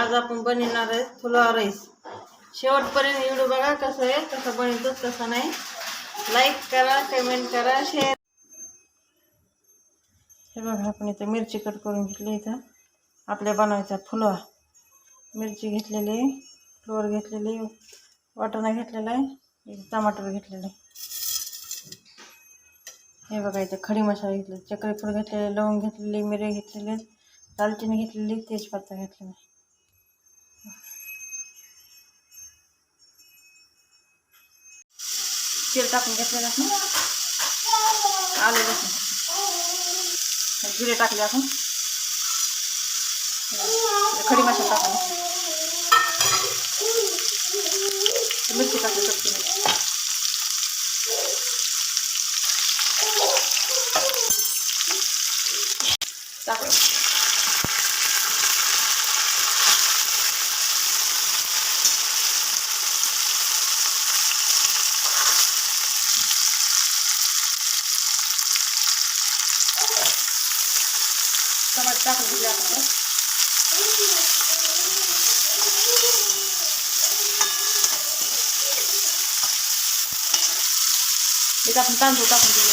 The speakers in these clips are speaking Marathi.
आज आपण बनवणार आहे फुलावर राईस. शेवटपर्यंत व्हिडिओ बघा कसं आहे कसं बनवतोच कसं नाही. लाईक करा कमेंट करा शेअर हे बघा आपण इथं मिरची कट करून घेतली इथं. आपल्या बनवायचा फुलवा मिरची घेतलेली आहे फ्लोअर घेतलेली वाटाणा घेतलेला आहे एक टमाटर घेतलेलं आहे. हे बघा इथं खडी मसाला घेतले चक्रीफूल घेतलेले लवंग घेतलेली मिरे घेतलेले दालचिनी घेतलेली तेजपत्ता घेतलेला तेल टाकून घेतलेलं आपण आलं लसूण. जिरे टाकले आपण. खडी माशा टाकून. मिरची टाकली चटकी टाकलं टमाटर टाकून दिले आपण इथं आपण तांदूळ टाकून दिले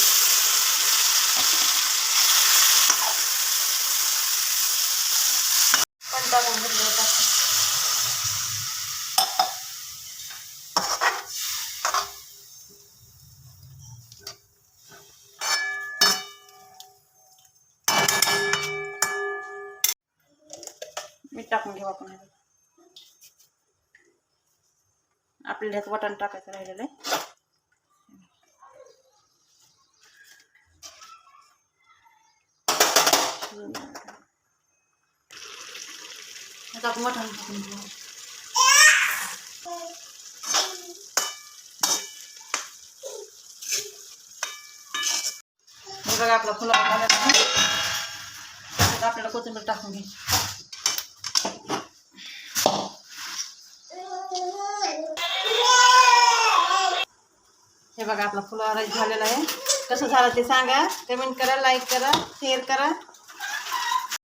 मीठ टाकून घेऊ आपण आपल्याला ह्यात वाटण टाकायचं राहिलेलं आहे. आता आपण वाटण टाकून घेऊ बघा आपला फुला आपल्याला कोथिंबीर टाकून घ्यायची. हे बघा आपला फुलावर झालेला आहे. कसं झालं ते सांगा. कमेंट करा लाईक करा शेअर करा.